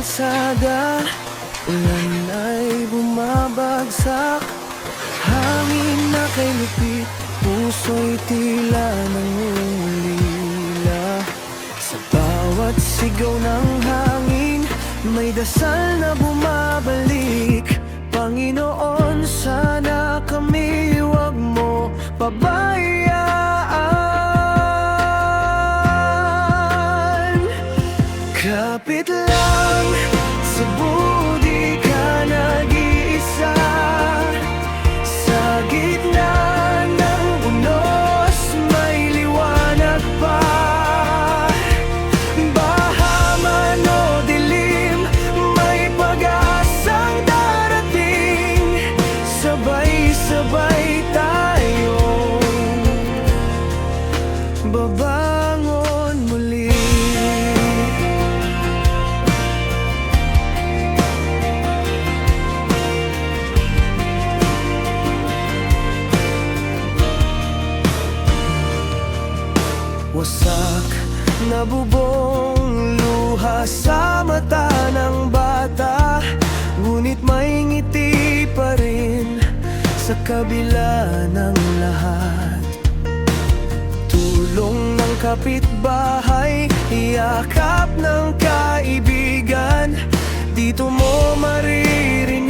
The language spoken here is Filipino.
kalsada Ulan ay bumabagsak. Hangin na kay lupit Puso'y tila nangungulila. Sa bawat sigaw ng hangin May dasal na bumabalik. Panginoon, sana kami Huwag mo pabayaan babangon muli. Wasak na bubong luha sa mata ng bata Ngunit may ngiti pa rin sa kabila ng lahat Tulong ng kapitbahay, yakap ng kaibigan. Dito mo maririnig